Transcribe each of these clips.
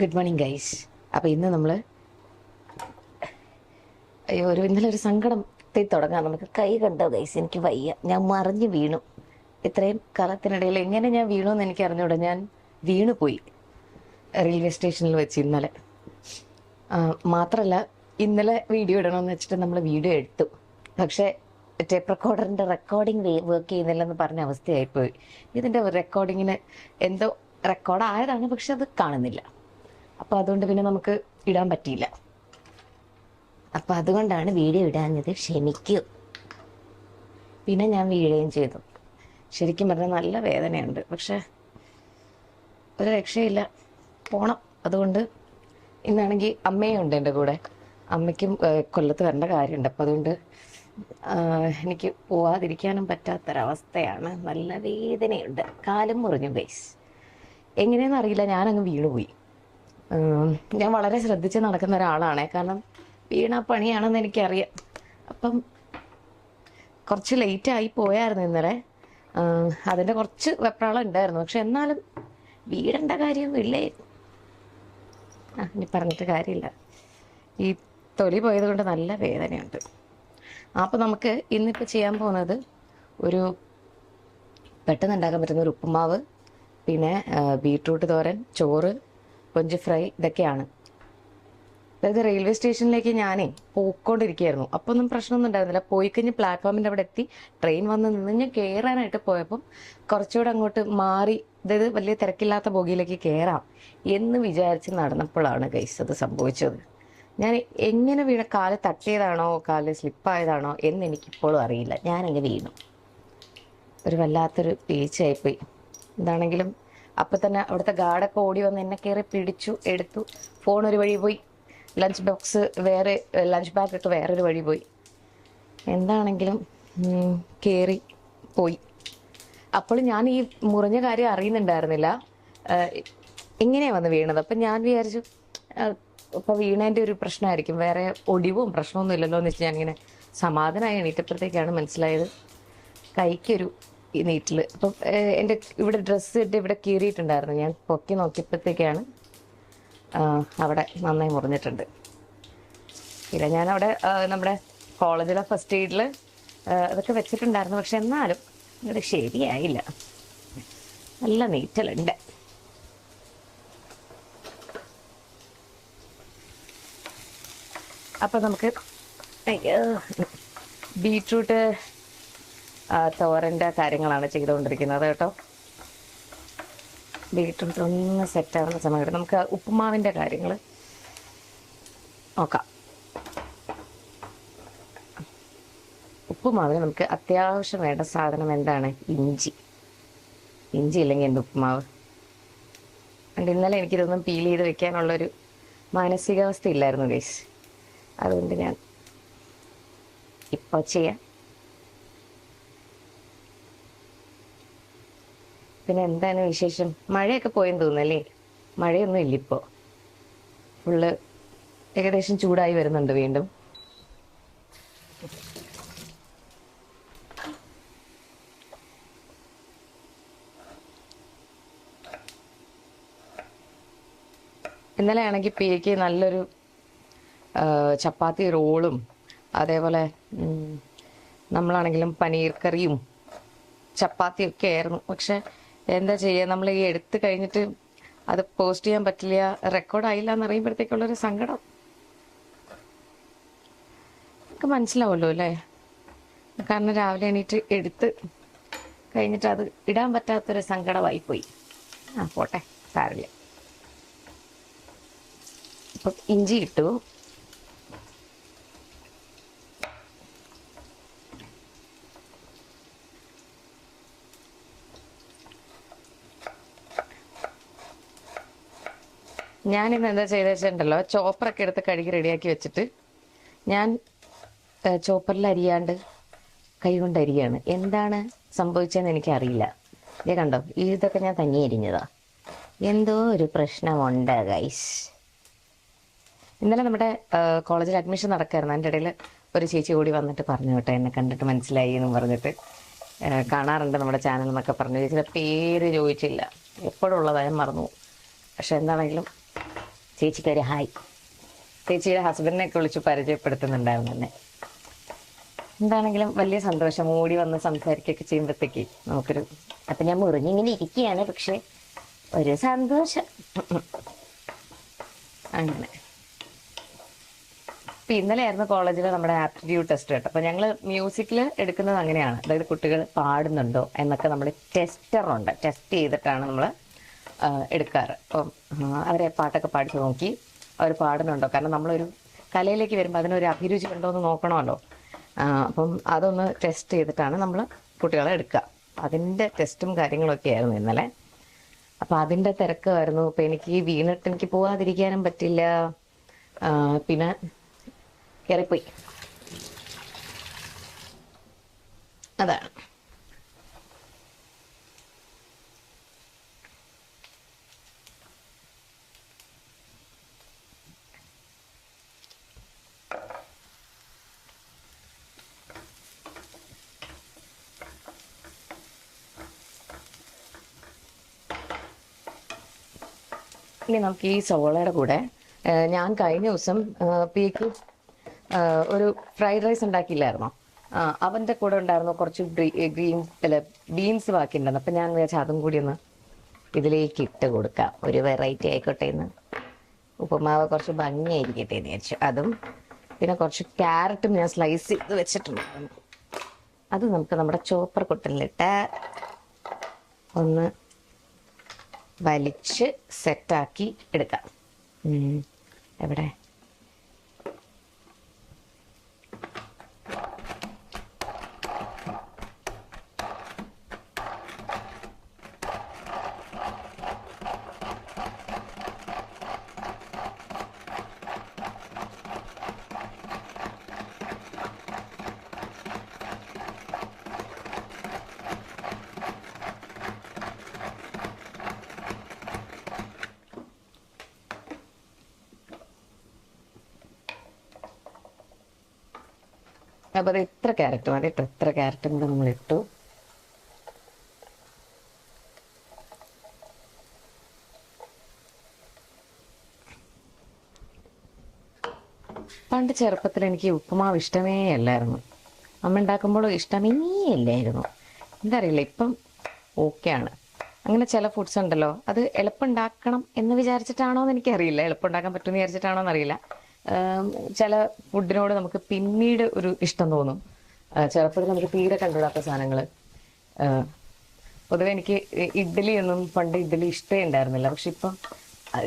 Good morning guys അപ്പോൾ ഇന്ന് നമ്മൾ അയ്യോ ഒരു ഇന്നലെ ഒരു സങ്കടത്തിൽ തുടങ്ങാം നമുക്ക് കൈ കണ്ടോ ഗൈസ് എനിക്ക് വയ്യ. ഞാൻ മറിഞ്ഞ് വീണു. ഇത്രയും കാലത്തിനിടയിൽ എങ്ങനെ ഞാൻ വീണു എന്ന് എനിക്ക് അറിഞ്ഞൂടെ. ഞാൻ വീണു പോയി. റെയിൽവേ സ്റ്റേഷനിൽ വെച്ച് ഇന്നലെ. മാത്രമല്ല ഇന്നലെ വീഡിയോ ഇടണമെന്ന് വെച്ചിട്ട് നമ്മൾ വീഡിയോ എടുത്തു. പക്ഷേ ടേപ്പ് റെക്കോർഡറിന്റെ റെക്കോർഡിംഗ് വർക്ക് ചെയ്യുന്നില്ലെന്ന് പറഞ്ഞ അവസ്ഥയായിപ്പോയി. ഇതിന്റെ റെക്കോർഡിങ്ങിന് എന്തോ റെക്കോർഡ് ആയതാണ് പക്ഷെ അത് കാണുന്നില്ല. അപ്പോൾ അതുകൊണ്ട് പിന്നെ നമുക്ക് ഇടാൻ പറ്റിയില്ല. അപ്പോൾ അതുകൊണ്ടാണ് വീഡിയോ ഇടാഞ്ഞത് ക്ഷമിക്കൂ. പിന്നെ ഞാൻ വീഴുകയും ചെയ്തു. ശരിക്കും പറഞ്ഞാൽ നല്ല വേദനയുണ്ട്. പക്ഷെ ഒരു രക്ഷയില്ല. പോണം. അതുകൊണ്ട് ഇന്നാണെങ്കിൽ അമ്മയും ഉണ്ട് എന്റെ കൂടെ. അമ്മയ്ക്കും കൊല്ലത്ത് വരേണ്ട കാര്യമുണ്ട്. അപ്പം അതുകൊണ്ട് എനിക്ക് പോവാതിരിക്കാനും പറ്റാത്തൊരവസ്ഥയാണ്. നല്ല വേദനയുണ്ട്. കാലും മുറിഞ്ഞു ബേസ് എങ്ങനെയെന്ന് അറിയില്ല. ഞാനങ്ങ് വീണുപോയി. ഞാൻ വളരെ ശ്രദ്ധിച്ച് നടക്കുന്ന ഒരാളാണ്. കാരണം വീണ പണിയാണെന്ന് എനിക്കറിയാം. അപ്പം കുറച്ച് ലേറ്റ് ആയി പോയായിരുന്നു ഇന്നലെ. അതിന്റെ കുറച്ച് വെപ്രാളം ഉണ്ടായിരുന്നു. പക്ഷെ എന്നാലും വീടേണ്ട കാര്യമൊന്നും ഇല്ലേ ആ ഇനി പറഞ്ഞിട്ട് കാര്യമില്ല. ഈ തൊലി പോയത് കൊണ്ട് നല്ല വേദനയുണ്ട്. അപ്പോൾ നമുക്ക് ഇന്നിപ്പോൾ ചെയ്യാൻ പോകുന്നത് ഒരു പെട്ടെന്ന് ഉണ്ടാക്കാൻ പറ്റുന്ന ഒരു ഉപ്പുമാവ് പിന്നെ ബീട്രൂട്ട് തോരൻ ചോറ് കൊഞ്ച് ഫ്രൈ ഇതൊക്കെയാണ്. അതായത് റെയിൽവേ സ്റ്റേഷനിലേക്ക് ഞാനേ പോയിക്കൊണ്ടിരിക്കുകയായിരുന്നു. അപ്പോൾ ഒന്നും പ്രശ്നമൊന്നും ഉണ്ടായിരുന്നില്ല. പോയി കഴിഞ്ഞ് പ്ലാറ്റ്ഫോമിന്റെ അവിടെ എത്തി. ട്രെയിൻ വന്ന് നിന്ന് ഞാൻ കയറാനായിട്ട് പോയപ്പം കുറച്ചുകൂടെ അങ്ങോട്ട് മാറി അതായത് വലിയ തിരക്കില്ലാത്ത ബോഗിയിലേക്ക് കയറാം എന്ന് വിചാരിച്ച് നടന്നപ്പോഴാണ് ഗൈസ് അത് സംഭവിച്ചത്. ഞാൻ എങ്ങനെ വീണ കാൽ തട്ടിയതാണോ കാൽ സ്ലിപ്പായതാണോ എന്ന് എനിക്കിപ്പോഴും അറിയില്ല. ഞാനങ്ങ് വീണു. ഒരു വല്ലാത്തൊരു വീഴ്ചയായിപ്പോയി എന്താണെങ്കിലും അപ്പം തന്നെ അവിടുത്തെ ഗാർഡൊക്കെ ഓടി വന്ന് എന്നെ കയറി പിടിച്ചു എടുത്തു. ഫോൺ ഒരു വഴി പോയി. ലഞ്ച് ബോക്സ് വേറെ ലഞ്ച് ബാഗ് ബാഗൊക്കെ വേറൊരു വഴി പോയി. എന്താണെങ്കിലും കയറി പോയി. അപ്പോൾ ഞാൻ ഈ മുറിഞ്ഞ കാര്യം അറിയുന്നുണ്ടായിരുന്നില്ല. എങ്ങനെയാണ് എങ്ങനെയാ വന്ന് വീണത്? അപ്പം ഞാൻ വിചാരിച്ചു ഇപ്പം വീണേന്റെ ഒരു പ്രശ്നമായിരിക്കും. വേറെ ഒടിവും പ്രശ്നമൊന്നും ഇല്ലല്ലോ എന്ന് വെച്ച് ഞാനിങ്ങനെ സമാധാനമായി എണീറ്റപ്പോഴത്തേക്കാണ് മനസ്സിലായത്. കൈക്കൊരു ഈ നീറ്റിൽ അപ്പം എന്റെ ഇവിടെ ഡ്രസ്സ് ഇട്ട് ഇവിടെ കീറിയിട്ടുണ്ടായിരുന്നു. ഞാൻ പൊക്കി നോക്കിയപ്പോഴത്തേക്കാണ് അവിടെ നന്നായി മുറിഞ്ഞിട്ടുണ്ട്. പിന്നെ ഞാനവിടെ നമ്മുടെ കോളേജിലെ ഫസ്റ്റ് എയ്ഡിൽ അതൊക്കെ വെച്ചിട്ടുണ്ടായിരുന്നു. പക്ഷെ എന്നാലും ഇവിടെ ശരിയായില്ല. നല്ല നീറ്റലുണ്ട്. അപ്പം നമുക്ക് ബീട്രൂട്ട് തോരന്റെ കാര്യങ്ങളാണ് ചെയ്തുകൊണ്ടിരിക്കുന്നത് കേട്ടോ. ബീട്രൂട്ട് ഒന്ന് സെറ്റാവുന്ന സമയത്ത് നമുക്ക് ഉപ്പുമാവിന്റെ കാര്യങ്ങൾ നോക്കാം. ഉപ്പുമാവിന് നമുക്ക് അത്യാവശ്യം വേണ്ട സാധനം എന്താണ്? ഇഞ്ചി. ഇഞ്ചി ഇല്ലെങ്കിൽ എന്ത് ഉപ്പുമാവ്? അതുകൊണ്ട് ഇന്നലെ എനിക്കിതൊന്നും പീൽ ചെയ്ത് വെക്കാനുള്ളൊരു മാനസികാവസ്ഥ ഇല്ലായിരുന്നു ഗൈസ്. അതുകൊണ്ട് ഞാൻ ഇപ്പോൾ ചെയ്യാം. പിന്നെ എന്താണ് വിശേഷം? മഴയൊക്കെ പോയെന്ന് തോന്നുന്നല്ലേ? മഴയൊന്നും ഇല്ല ഇപ്പോ ഫുള്ള് ഏകദേശം ചൂടായി വരുന്നുണ്ട് വീണ്ടും. ഇന്നലെ ആണെങ്കിൽ പിക്ക് നല്ലൊരു ചപ്പാത്തി റോളും അതേപോലെ നമ്മളാണെങ്കിലും പനീർ കറിയും ചപ്പാത്തിയൊക്കെ ആയിരുന്നു. പക്ഷെ എന്താ ചെയ്യുക നമ്മൾ ഈ എടുത്ത് കഴിഞ്ഞിട്ട് അത് പോസ്റ്റ് ചെയ്യാൻ പറ്റില്ല റെക്കോർഡ് ആയില്ല എന്ന് അറിയുമ്പോഴത്തേക്കുള്ളൊരു സങ്കടം. നമുക്ക് മനസ്സിലാവുമല്ലോ അല്ലേ? കാരണം രാവിലെ എണീറ്റ് എടുത്ത് കഴിഞ്ഞിട്ട് അത് ഇടാൻ പറ്റാത്തൊരു സങ്കടമായി പോയി ആ പോട്ടെ സാരില്ല ഇപ്പം ഇഞ്ചി ഇട്ടു. ഞാനിന്ന് എന്താ ചെയ്ത വെച്ചിട്ടുണ്ടല്ലോ ചോപ്പറൊക്കെ എടുത്ത് കഴുകി റെഡിയാക്കി വെച്ചിട്ട് ഞാൻ ചോപ്പറിൽ അരിയാണ്ട് കൈ കൊണ്ട് അരിയാണ്. എന്താണ് സംഭവിച്ചതെന്ന് എനിക്കറിയില്ല. ഇതേ കണ്ടോ ഇതൊക്കെ ഞാൻ തന്നെ അരിഞ്ഞതാ. എന്തോ ഒരു പ്രശ്നമുണ്ട് ഗൈസ് ഇന്നലെ നമ്മുടെ കോളേജിൽ അഡ്മിഷൻ നടക്കായിരുന്നു. അതിന്റെ ഇടയിൽ ഒരു ചേച്ചി കൂടി വന്നിട്ട് പറഞ്ഞു കേട്ടോ എന്നെ കണ്ടിട്ട് മനസ്സിലായി എന്ന് പറഞ്ഞിട്ട്. കാണാറുണ്ട് നമ്മുടെ ചാനൽ എന്നൊക്കെ പറഞ്ഞു. ചേച്ചിയുടെ പേര് ചോദിച്ചില്ല. എപ്പോഴും ഉള്ളതാ ഞാൻ മറന്നു പക്ഷെ എന്താണെങ്കിലും ചേച്ചിക്ക് ഒരു ഹായ്. ചേച്ചിയുടെ ഹസ്ബൻഡിനെ ഒക്കെ വിളിച്ച് പരിചയപ്പെടുത്തുന്നുണ്ടായിരുന്നു തന്നെ എന്താണെങ്കിലും വലിയ സന്തോഷം. ഓടി വന്ന് സംസാരിക്കുകയൊക്കെ ചെയ്യുമ്പോഴത്തേക്ക് നമുക്കൊരു അപ്പം ഞാൻ മുറിഞ്ഞിങ്ങനെ ഇരിക്കുകയാണ് പക്ഷെ ഒരു സന്തോഷം. അങ്ങനെ. ഇപ്പം ഇന്നലെ ആയിരുന്നു കോളേജിൽ നമ്മുടെ ആപ്റ്റിറ്റ്യൂഡ് ടെസ്റ്റ് കേട്ടോ. അപ്പം ഞങ്ങൾ മ്യൂസിക്കിൽ എടുക്കുന്നത് അങ്ങനെയാണ്. അതായത് കുട്ടികൾ പാടുന്നുണ്ടോ എന്നൊക്കെ നമ്മൾ ടെസ്റ്ററുണ്ട് ടെസ്റ്റ് ചെയ്തിട്ടാണ് നമ്മൾ എടുക്കാറ്. അപ്പം അവരെ പാട്ടൊക്കെ പാടിച്ച് നോക്കി അവർ പാടുന്നുണ്ടോ? കാരണം നമ്മളൊരു കലയിലേക്ക് വരുമ്പോൾ അതിനൊരു അഭിരുചി ഉണ്ടോ എന്ന് നോക്കണമല്ലോ. അപ്പം അതൊന്ന് ടെസ്റ്റ് ചെയ്തിട്ടാണ് നമ്മൾ കുട്ടികളെ എടുക്കുക. അതിന്റെ ടെസ്റ്റും കാര്യങ്ങളൊക്കെ ആയിരുന്നു ഇന്നലെ. അപ്പം അതിന്റെ തിരക്കായിരുന്നു. ഇപ്പൊ എനിക്ക് വീണിട്ട് എനിക്ക് പോകാതിരിക്കാനും പറ്റില്ല. പിന്നെ കയറിപ്പോയി അതാണ്. ഇനി നമുക്ക് ഈ സോളയുടെ കൂടെ ഞാൻ കഴിഞ്ഞ ദിവസം പീക്ക് ഒരു ഫ്രൈഡ് റൈസ് ഉണ്ടാക്കിയില്ലായിരുന്നോ? അവന്റെ കൂടെ ഉണ്ടായിരുന്നു കുറച്ച് ഗ്രീൻ അല്ല ബീൻസ് ബാക്കി ഉണ്ടായിരുന്നു അപ്പൊ ഞാൻ വിചാരിച്ചു അതും കൂടി ഒന്ന് ഇതിലേക്ക് ഇട്ട് കൊടുക്കാം. ഒരു വെറൈറ്റി ആയിക്കോട്ടെ എന്ന്. ഉപ്പുമാവ് കുറച്ച് ഭംഗിയായിരിക്കട്ടെ എന്ന് വിചാരിച്ചു. അതും പിന്നെ കുറച്ച് ക്യാരറ്റും ഞാൻ സ്ലൈസ് ചെയ്ത് വെച്ചിട്ടുണ്ടായിരുന്നു. അത് നമുക്ക് നമ്മുടെ ചോപ്പർ കുട്ടലിലിട്ട് ഒന്ന് വലിച്ച് സെറ്റാക്കി എടുക്കാം. എവിടെ അപ്പൊ അത് എത്ര ക്യാരറ്റ് മതി കേട്ടോ എത്ര ക്യാരറ്റും കൂടെ നമ്മൾ ഇട്ടു? പണ്ട് ചെറുപ്പത്തിൽ എനിക്ക് ഉപ്പുമാവ് ഇഷ്ടമേ അല്ലായിരുന്നു. അമ്മ ഉണ്ടാക്കുമ്പോൾ ഇഷ്ടമേ അല്ലായിരുന്നു. എന്താ അറിയില്ല ഇപ്പം ഓക്കെയാണ് അങ്ങനെ ചില ഫുഡ്സ് ഉണ്ടല്ലോ അത് എളുപ്പമുണ്ടാക്കണം എന്ന് വിചാരിച്ചിട്ടാണോ എന്ന് എനിക്കറിയില്ല. എളുപ്പമുണ്ടാക്കാൻ പറ്റുമെന്ന് വിചാരിച്ചിട്ടാണോ എന്നറിയില്ല. ചില ഫുഡിനോട് നമുക്ക് പിന്നീട് ഒരു ഇഷ്ടം തോന്നും. ചെറുപ്പത്തിൽ നമുക്ക് തീരെ കണ്ടുവിടാത്ത സാധനങ്ങൾ പൊതുവെ എനിക്ക് ഇഡ്ഡലി ഒന്നും പണ്ട് ഇഡ്ഡലി ഇഷ്ടമേ ഉണ്ടായിരുന്നില്ല. പക്ഷെ ഇപ്പം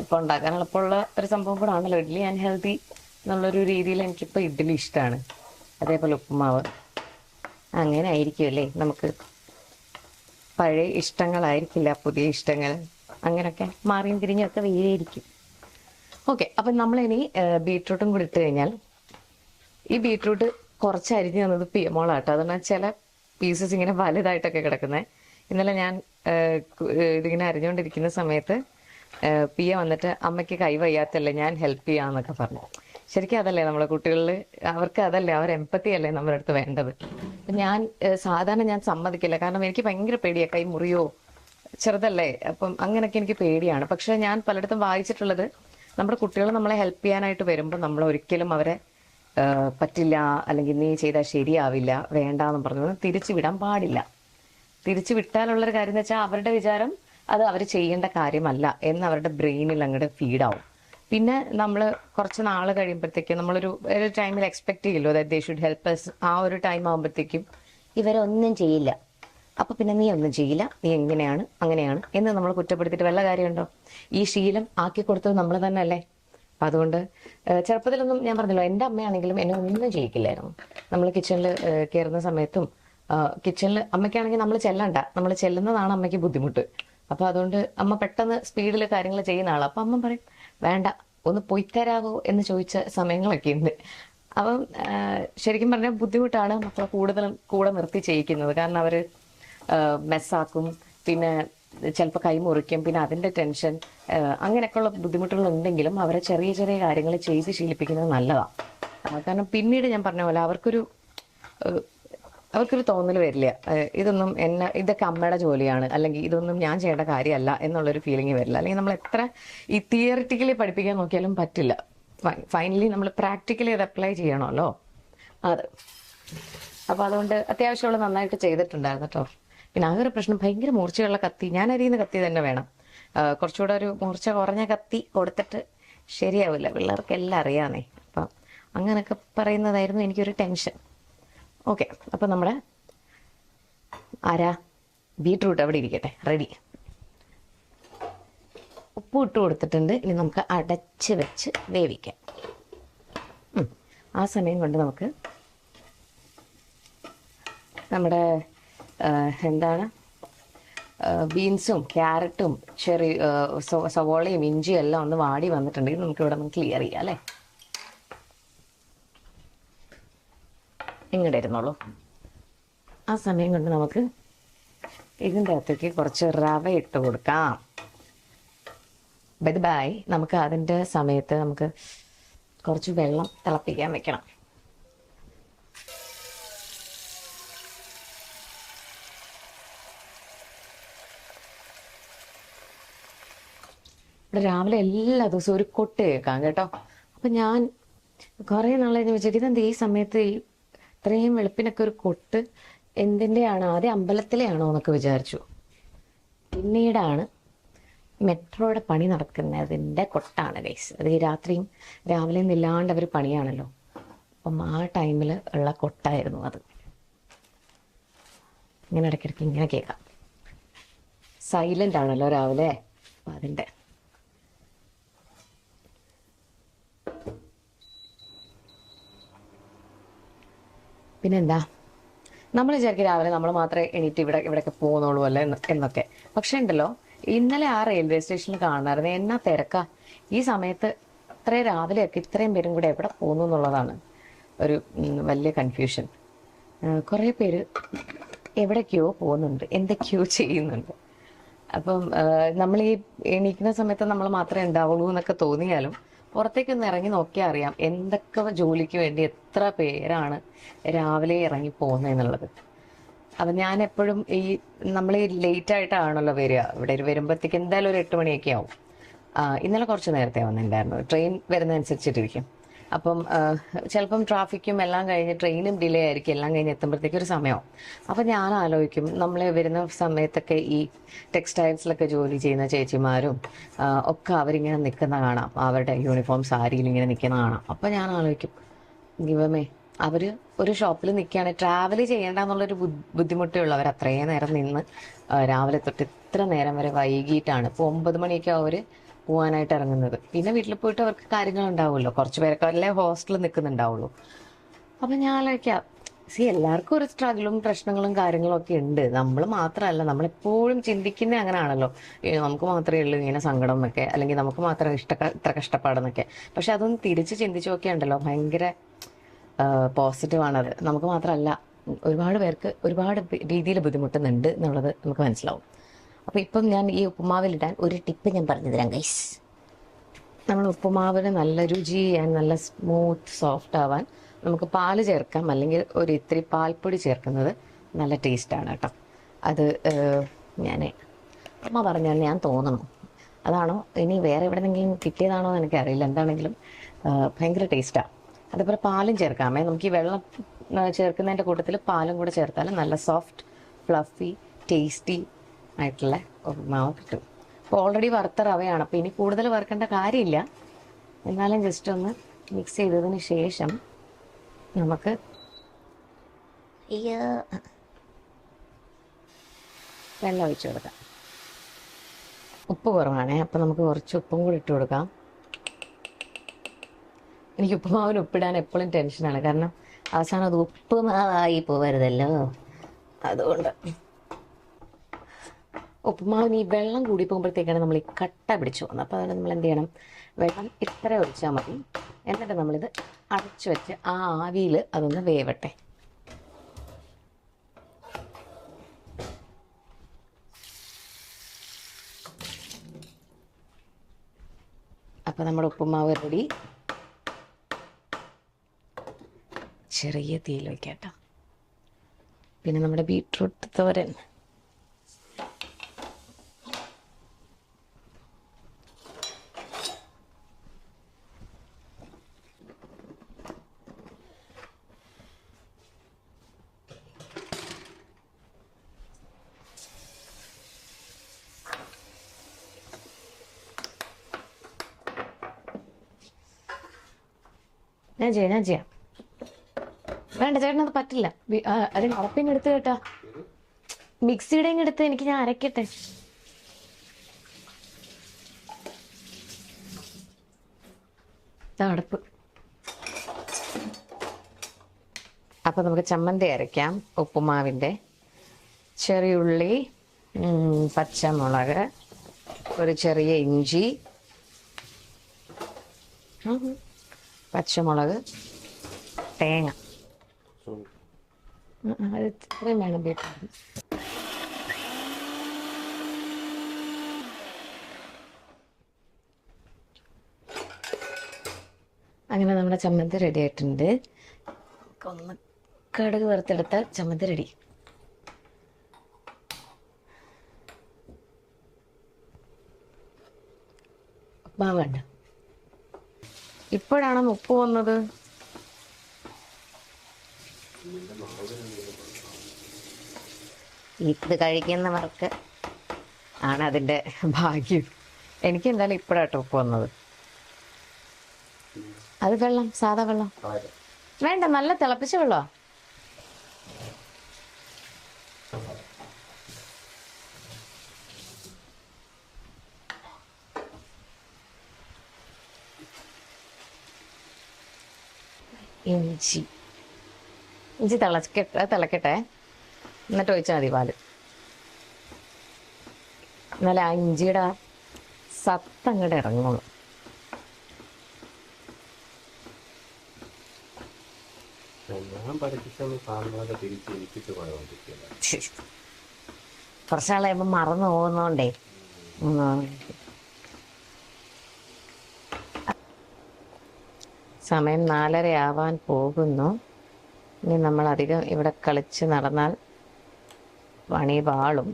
ഇപ്പം ഉണ്ടാക്കാൻ എളുപ്പമുള്ള ഒരു സംഭവം കൂടെ ആണല്ലോ. ഇഡ്ഡലി ആൻഡ് ഹെൽത്തി എന്നുള്ളൊരു രീതിയിൽ എനിക്കിപ്പോൾ ഇഡ്ഡലി ഇഷ്ടമാണ് അതേപോലെ ഉപ്പുമാവ്. അങ്ങനെ ആയിരിക്കും അല്ലേ? നമുക്ക് പഴയ ഇഷ്ടങ്ങളായിരിക്കില്ല പുതിയ ഇഷ്ടങ്ങൾ. അങ്ങനെയൊക്കെ മാറിയും തിരിഞ്ഞൊക്കെ ഒക്കെ വേരിയിരിക്കും ഓക്കെ അപ്പം നമ്മളിനി ബീട്രൂട്ടും കൂടി ഇട്ട് കഴിഞ്ഞാൽ ഈ ബീട്രൂട്ട് കുറച്ച് അരിഞ്ഞ് തന്നത് പിയമോളാട്ടോ അതുകൊണ്ട് ചില പീസസ് ഇങ്ങനെ വലുതായിട്ടൊക്കെ കിടക്കുന്നത് ഇന്നലെ ഞാൻ ഇതിങ്ങനെ അരിഞ്ഞുകൊണ്ടിരിക്കുന്ന സമയത്ത് പിയ വന്നിട്ട് അമ്മയ്ക്ക് കൈ വയ്യാത്തല്ലേ ഞാൻ ഹെൽപ്പ് ചെയ്യാന്നൊക്കെ പറഞ്ഞു. ശരിക്കും അതല്ലേ നമ്മളെ കുട്ടികളിൽ അവർക്ക് അതല്ലേ അവർ എമ്പത്തി അല്ലേ നമ്മുടെ അടുത്ത് വേണ്ടത്. ഞാൻ സാധാരണ ഞാൻ സമ്മതിക്കില്ല. കാരണം എനിക്ക് ഭയങ്കര പേടിയാ കൈ മുറിയോ ചെറുതല്ലേ. അപ്പം അങ്ങനെയൊക്കെ എനിക്ക് പേടിയാണ്. പക്ഷെ ഞാൻ പലയിടത്തും വായിച്ചിട്ടുള്ളത് നമ്മുടെ കുട്ടികൾ നമ്മളെ ഹെൽപ്പ് ചെയ്യാനായിട്ട് വരുമ്പോൾ നമ്മൾ ഒരിക്കലും അവരെ പറ്റില്ല അല്ലെങ്കിൽ നീ ചെയ്താൽ ശരിയാവില്ല വേണ്ട എന്ന് പറഞ്ഞു തിരിച്ചു വിടാൻ പാടില്ല. തിരിച്ചു വിട്ടാലുള്ളൊരു കാര്യം എന്ന് വെച്ചാൽ അവരുടെ വിചാരം അത് അവർ ചെയ്യേണ്ട കാര്യമല്ല എന്ന് അവരുടെ ബ്രെയിനിൽ അങ്ങോട്ട് ഫീഡാവും പിന്നെ നമ്മൾ കുറച്ച് നാൾ കഴിയുമ്പോഴത്തേക്കും നമ്മളൊരു ഒരു ടൈമിൽ എക്സ്പെക്ട് ചെയ്യല്ലോ അതായത് ദേ ഷുഡ് ഹെൽപ്പ് ആ ഒരു ടൈം ആകുമ്പോഴത്തേക്കും ഇവരൊന്നും ചെയ്യില്ല. അപ്പൊ പിന്നെ നീ ഒന്നും ചെയ്യില്ല. നീ എങ്ങനെയാണ്? അങ്ങനെയാണ്. എന്ന് നമ്മൾ കുറ്റപ്പെടുത്തിയിട്ട് വല്ല കാര്യമുണ്ടോ? ഈ ശീലം ആക്കി കൊടുത്തത് നമ്മൾ തന്നെ അല്ലേ അപ്പൊ അതുകൊണ്ട് ചെറുപ്പത്തിലൊന്നും ഞാൻ പറഞ്ഞല്ലോ എന്റെ അമ്മയാണെങ്കിലും എന്നെ ഒന്നും ചെയ്യിക്കില്ലായിരുന്നു. നമ്മൾ കിച്ചണിൽ കയറുന്ന സമയത്തും കിച്ചണിൽ അമ്മയ്ക്കാണെങ്കിൽ നമ്മൾ ചെല്ലണ്ട. നമ്മൾ ചെല്ലുന്നതാണ് അമ്മയ്ക്ക് ബുദ്ധിമുട്ട്. അപ്പൊ അതുകൊണ്ട് അമ്മ പെട്ടെന്ന് സ്പീഡിൽ കാര്യങ്ങൾ ചെയ്യുന്ന ആളാണ് അപ്പൊ അമ്മ പറയും വേണ്ട ഒന്ന് പോയി തരാവോ? എന്ന് ചോദിച്ച സമയങ്ങളൊക്കെ ഉണ്ട്. അപ്പം ശരിക്കും പറഞ്ഞാൽ ബുദ്ധിമുട്ടാണ് മക്കളെ കൂടുതലും കൂടെ നിർത്തി ചെയ്യിക്കുന്നത്. കാരണം അവർ മെസ്സാക്കും. പിന്നെ ചിലപ്പോൾ കൈ മുറിക്കും. പിന്നെ അതിന്റെ ടെൻഷൻ അങ്ങനെയൊക്കെയുള്ള ബുദ്ധിമുട്ടുകൾ ഉണ്ടെങ്കിലും അവരെ ചെറിയ ചെറിയ കാര്യങ്ങൾ ചെയ്ത് ശീലിപ്പിക്കുന്നത് നല്ലതാണ് കാരണം പിന്നീട് ഞാൻ പറഞ്ഞ പോലെ അവർക്കൊരു അവർക്കൊരു തോന്നൽ വരില്ല. ഇതൊന്നും എന്നെ ഇതൊക്കെ അമ്മയുടെ ജോലിയാണ്. അല്ലെങ്കിൽ ഇതൊന്നും ഞാൻ ചെയ്യേണ്ട കാര്യമല്ല എന്നുള്ളൊരു ഫീലിംഗ് വരില്ല. അല്ലെങ്കിൽ നമ്മൾ എത്ര ഈ തിയറിറ്റിക്കലി പഠിപ്പിക്കാൻ നോക്കിയാലും പറ്റില്ല. ഫൈനലി നമ്മൾ പ്രാക്ടിക്കലി അത് അപ്ലൈ ചെയ്യണമല്ലോ. അത്. അപ്പോൾ അതുകൊണ്ട് അത്യാവശ്യമുള്ള നന്നായിട്ട് ചെയ്തിട്ടുണ്ടായിരുന്നു കേട്ടോ പിന്നെ ആ ഒരു പ്രശ്നം ഭയങ്കര മൂർച്ചയുള്ള കത്തി. ഞാൻ അരിയുന്ന കത്തി തന്നെ വേണം. കുറച്ചുകൂടെ ഒരു മൂർച്ച കുറഞ്ഞ കത്തി കൊടുത്തിട്ട് ശരിയാവില്ല. പിള്ളേർക്ക് എല്ലാം അറിയാന്നേ. അപ്പം അങ്ങനെയൊക്കെ പറയുന്നതായിരുന്നു എനിക്കൊരു ടെൻഷൻ. ഓക്കെ അപ്പം നമ്മുടെ ആരാ? ബീട്രൂട്ട് അവിടെ ഇരിക്കട്ടെ. റെഡി. ഉപ്പ് ഇട്ട് കൊടുത്തിട്ടുണ്ട്. ഇനി നമുക്ക് അടച്ച് വെച്ച് വേവിക്കാം. ആ സമയം കൊണ്ട് നമുക്ക് നമ്മുടെ എന്താണ്? ബീൻസും ക്യാരറ്റും ചെറി സവോളയും ഇഞ്ചിയും എല്ലാം ഒന്ന് വാടി വന്നിട്ടുണ്ടെങ്കിൽ നമുക്ക് ഇവിടെ നിന്ന് ക്ലിയർ ചെയ്യാം അല്ലേ? ഇങ്ങോട്ട് ഇരുന്നോളൂ. ആ സമയം കൊണ്ട് നമുക്ക് ഇതിന്റെ അകത്തേക്ക് കുറച്ച് റവ ഇട്ട് കൊടുക്കാം. ബൈ നമുക്ക് അതിന്റെ സമയത്ത് നമുക്ക് കുറച്ച് വെള്ളം തിളപ്പിക്കാൻ വെക്കണം. ഇവിടെ രാവിലെ എല്ലാ ദിവസവും ഒരു കൊട്ട് കേൾക്കാം കേട്ടോ. അപ്പൊ ഞാൻ കുറെ നാളെ വെച്ചിട്ട് ഇതെന്താ ഈ സമയത്ത് ഈ ഇത്രയും വെളുപ്പിനൊക്കെ ഒരു കൊട്ട് എന്തിന്റെയാണ് ആദ്യം അമ്പലത്തിലെയാണോ എന്നൊക്കെ വിചാരിച്ചു. പിന്നീടാണ് മെട്രോയുടെ പണി നടക്കുന്നതിന്റെ കൊട്ടാണ് ഗൈസ് അത് ഈ രാത്രിയും രാവിലെയും ഇല്ലാണ്ട് അവർ പണിയാണല്ലോ. അപ്പം ആ ടൈമിൽ ഉള്ള കൊട്ടായിരുന്നു അത്. ഇങ്ങനെ ഇടയ്ക്കിടയ്ക്ക് ഇങ്ങനെ കേൾക്കാം. സൈലന്റ് ആണല്ലോ രാവിലെ. അപ്പം അതിന്റെ പിന്നെന്താ? നമ്മൾ വിചാരിക്കും രാവിലെ നമ്മൾ മാത്രമേ എണീറ്റ് ഇവിടെ ഇവിടെയൊക്കെ പോകുന്നുള്ളൂ അല്ലേ എന്നൊക്കെ. പക്ഷെ ഉണ്ടല്ലോ ഇന്നലെ ആ റെയിൽവേ സ്റ്റേഷനിൽ കാണാറുണ്ട് എന്നാ തിരക്കാ. ഈ സമയത്ത് ഇത്രയും രാവിലെയൊക്കെ ഇത്രയും പേരും കൂടെ എവിടെ പോകുന്നു എന്നുള്ളതാണ് ഒരു വലിയ കൺഫ്യൂഷൻ കുറേ പേര് എവിടേക്കോ പോകുന്നുണ്ട് എന്തൊക്കെയോ ചെയ്യുന്നുണ്ട്. അപ്പം നമ്മൾ ഈ എണീക്കുന്ന സമയത്ത് നമ്മൾ മാത്രമേ ഉണ്ടാവുള്ളൂ എന്നൊക്കെ തോന്നിയാലും പുറത്തേക്കൊന്ന് ഇറങ്ങി നോക്കിയാൽ അറിയാം എന്തൊക്കെ ജോലിക്ക് വേണ്ടി എത്ര പേരാണ് രാവിലെ ഇറങ്ങി പോകുന്നതെന്നുള്ളത് അപ്പം ഞാൻ എപ്പോഴും ഈ നമ്മൾ ഈ ലേറ്റ് ആയിട്ടാണല്ലോ വരിക. ഇവിടെ വരുമ്പോഴത്തേക്ക് എന്തായാലും ഒരു എട്ട് മണിയൊക്കെ ആവും. ഇന്നലെ കുറച്ച് നേരത്തെ വന്നിട്ടുണ്ടായിരുന്നു. ട്രെയിൻ വരുന്നതനുസരിച്ചിട്ടിരിക്കും. അപ്പം ചിലപ്പം ട്രാഫിക്കും എല്ലാം കഴിഞ്ഞ് ട്രെയിനും ഡിലേ ആയിരിക്കും. എല്ലാം കഴിഞ്ഞ് എത്തുമ്പോഴത്തേക്ക് ഒരു അപ്പം ഞാൻ ആലോചിക്കും നമ്മൾ വരുന്ന സമയത്തൊക്കെ ഈ ടെക്സ്റ്റൈൽസിലൊക്കെ ജോലി ചെയ്യുന്ന ചേച്ചിമാരും ഒക്കെ അവരിങ്ങനെ നിൽക്കുന്ന കാണാം. അവരുടെ യൂണിഫോം സാരിയിൽ ഇങ്ങനെ നിൽക്കുന്ന കാണാം. അപ്പം ഞാൻ ആലോചിക്കും ഗിവമേ അവർ ഒരു ഷോപ്പിൽ നിൽക്കുകയാണ് ട്രാവൽ ചെയ്യേണ്ട എന്നുള്ളൊരു ബുദ്ധി- ബുദ്ധിമുട്ടേ ഉള്ളൂ. അവർ അത്രയും നേരം നിന്ന് രാവിലെ തൊട്ട് ഇത്ര നേരം വരെ വൈകിട്ടാണ്. ഇപ്പോൾ ഒമ്പത് മണിയൊക്കെ അവർ പോകാനായിട്ട് ഇറങ്ങുന്നത്. പിന്നെ വീട്ടിൽ പോയിട്ട് അവർക്ക് കാര്യങ്ങൾ ഉണ്ടാവുമല്ലോ കുറച്ച് പേരൊക്കെ അല്ലേ ഹോസ്റ്റലിൽ നിൽക്കുന്നുണ്ടാവുള്ളൂ. അപ്പം ഞാൻ ആലോചിക്കാം. സി എല്ലാവർക്കും ഒരു സ്ട്രഗിളും പ്രശ്നങ്ങളും കാര്യങ്ങളും ഒക്കെ ഉണ്ട്. നമ്മൾ മാത്രമല്ല നമ്മളെപ്പോഴും ചിന്തിക്കുന്നത് അങ്ങനെയാണല്ലോ. നമുക്ക് മാത്രമേ ഉള്ളൂ ഇങ്ങനെ സങ്കടം എന്നൊക്കെ അല്ലെങ്കിൽ നമുക്ക് മാത്രം ഇഷ്ട ഇത്ര കഷ്ടപ്പാടെന്നൊക്കെ. പക്ഷെ അതൊന്ന് തിരിച്ച് ചിന്തിച്ച് നോക്കിയുണ്ടല്ലോ ഭയങ്കര പോസിറ്റീവാണത് നമുക്ക് മാത്രമല്ല ഒരുപാട് പേർക്ക് ഒരുപാട് രീതിയിൽ ബുദ്ധിമുട്ടുന്നുണ്ട് എന്നുള്ളത് നമുക്ക് മനസ്സിലാവും. അപ്പോൾ ഇപ്പം ഞാൻ ഈ ഉപ്പുമാവിലിടാൻ ഒരു ടിപ്പ് ഞാൻ പറഞ്ഞു തരാം ഗൈസ് നമ്മൾ ഉപ്പുമാവിന് നല്ല രുചി ആൻഡ് നല്ല സ്മൂത്ത് സോഫ്റ്റ് ആവാൻ നമുക്ക് പാൽ ചേർക്കാം. അല്ലെങ്കിൽ ഒരു ഇത്തിരി പാൽപ്പൊടി ചേർക്കുന്നത് നല്ല ടേസ്റ്റാണ് കേട്ടോ. അത് ഞാൻ അമ്മ പറഞ്ഞാൽ ഞാൻ തോന്നണം. അതാണോ? ഇനി വേറെ എവിടെന്നെങ്കിലും കിട്ടിയതാണോ എന്ന് എനിക്കറിയില്ല. എന്താണെങ്കിലും ഭയങ്കര ടേസ്റ്റാണ് അതേപോലെ പാലും ചേർക്കാമേ നമുക്ക് ഈ വെള്ളം ചേർക്കുന്നതിന്റെ കൂട്ടത്തിൽ പാലും കൂടെ ചേർത്താൽ നല്ല സോഫ്റ്റ് ഫ്ലഫി ടേസ്റ്റി ആയിട്ടുള്ള ഉപ്പുമാവ് കിട്ടും. അപ്പോൾ ഓൾറെഡി വറുത്ത റവയാണ്. അപ്പോൾ ഇനി കൂടുതൽ വറുക്കേണ്ട കാര്യമില്ല. എന്നാലും ജസ്റ്റ് ഒന്ന് മിക്സ് ചെയ്തതിന് ശേഷം നമുക്ക് വെള്ളം ഒഴിച്ചു കൊടുക്കാം. ഉപ്പ് കുറവാണേ. അപ്പം നമുക്ക് കുറച്ച് ഉപ്പും കൂടി ഇട്ട് കൊടുക്കാം. എനിക്ക് ഉപ്പുമാവിന് ഉപ്പിടാൻ എപ്പോഴും ടെൻഷനാണ് കാരണം അവസാനം അത് ഉപ്പുമാവായി പോവരുതല്ലോ. അതുകൊണ്ട് ഉപ്പുമാവിന് ഈ വെള്ളം കൂടി പോകുമ്പോഴത്തേക്കാണ് നമ്മൾ ഈ കട്ട പിടിച്ചു പോകുന്നത്. അപ്പോൾ അതുകൊണ്ട് നമ്മൾ എന്ത് ചെയ്യണം? വെള്ളം ഇത്ര ഒഴിച്ചാൽ മതി. എന്നിട്ട് നമ്മളിത് അടച്ചു വെച്ച് ആ ആവിയിൽ അതൊന്ന് വേവട്ടെ. അപ്പോൾ നമ്മുടെ ഉപ്പുമാവ് റെഡി. ചെറിയ തീയിൽ വയ്ക്കാം കേട്ടോ. പിന്നെ നമ്മുടെ ബീട്രൂട്ട് തോരൻ. ഞാൻ ചെയ്യാം ഞാൻ ചെയ്യാം. വേണ്ട ചേട്ടൻ അത് പറ്റില്ല അത് ഉറപ്പിങ് എടുത്ത് കേട്ടാ. മിക്സിയുടെ എടുത്ത് എനിക്ക് ഞാൻ അരക്കട്ടെ ഇതാ അടുപ്പ്. അപ്പൊ നമുക്ക് ചമ്മന്തി അരയ്ക്കാം ഉപ്പുമാവിന്റെ. ചെറിയ ഉള്ളി പച്ചമുളക് ഒരു ചെറിയ ഇഞ്ചി. ഉം, പച്ചമുളക് തേങ്ങ. ഉം, ഉം, അത് ഇത്രയും വേണം ബീട്രൂട്ട് അങ്ങനെ നമ്മുടെ ചമ്മന്തി റെഡി ആയിട്ടുണ്ട്. ഒന്ന് കടുക് വറുത്തെടുത്ത ചമ്മന്തി റെഡി ഉപ്മാവ് വേണ്ട ഇപ്പോഴാണ് ഉപ്പ് വന്നത്? ഇത് കഴിക്കുന്നവർക്ക് ആണ് അതിന്റെ ഭാഗ്യം. എനിക്ക് എന്തായാലും ഇപ്പോഴാട്ടോ ഉപ്പ് വന്നത്. അത് വെള്ളം സാധാ വെള്ളം. വേണ്ട നല്ല തിളപ്പിച്ച വെള്ളമാ. ഇഞ്ചി. ഇഞ്ചി തിളക്കട്ടെ തിളക്കട്ടെ. എന്നിട്ട് ഒഴിച്ചാൽ മതി പാൽ. എന്നാലേ ആ ഇഞ്ചിയുടെ സത്ത് അങ്ങോട്ട് ഇറങ്ങുള്ളൂ. കുറച്ചാളായപ്പോ മറന്നു പോകുന്നോണ്ടേ. സമയം നാലര ആവാൻ പോകുന്നു. ഇനി നമ്മൾ അധികം ഇവിടെ കളിച്ച് നടന്നാൽ പണി പാളും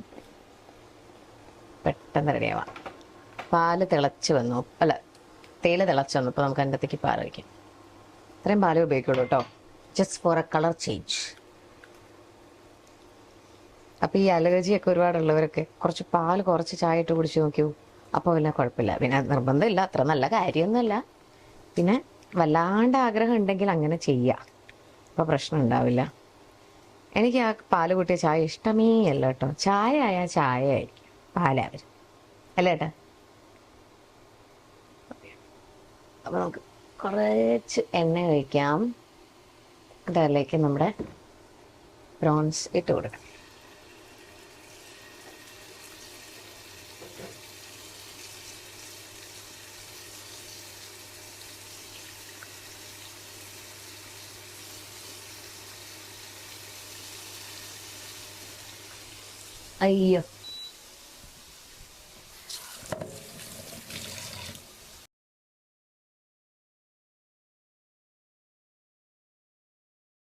പെട്ടെന്ന് റെഡിയാവാം പാൽ തിളച്ച് വന്നു. അല്ല തേയില തിളച്ച് വന്നു. ഇപ്പോൾ നമുക്ക് അതിന്റെ അകത്തേക്ക് പാൽ ഒഴിക്കാം. ഇത്രയും പാലേ ഉപയോഗിക്കുള്ളൂ കേട്ടോ. Just for a colour change അപ്പോൾ ഈ അലർജിയൊക്കെ ഒരുപാടുള്ളവരൊക്കെ കുറച്ച് പാൽ കുറച്ച് ചായ ഇട്ട് കുടിച്ച് നോക്കൂ അപ്പോൾ പിന്നെ കുഴപ്പമില്ല. പിന്നെ നിർബന്ധമില്ല. അത്ര നല്ല കാര്യമൊന്നുമല്ല. പിന്നെ വല്ലാണ്ട് ആഗ്രഹം ഉണ്ടെങ്കിൽ അങ്ങനെ ചെയ്യാം. അപ്പോൾ പ്രശ്നം ഉണ്ടാവില്ല എനിക്ക് ആ പാൽ കൂട്ടിയ ചായ ഇഷ്ടമേ അല്ല കേട്ടോ. ചായ ആയാൽ ചായ ആയിരിക്കും പാലാവർ അല്ലേ ഏട്ടാ? അപ്പൊ നമുക്ക് കുറച്ച് എണ്ണ ഒഴിക്കാം. അതിലേക്ക് നമ്മുടെ ബ്രോൺസ് ഇട്ട് കൊടുക്കാം. അയ്യോ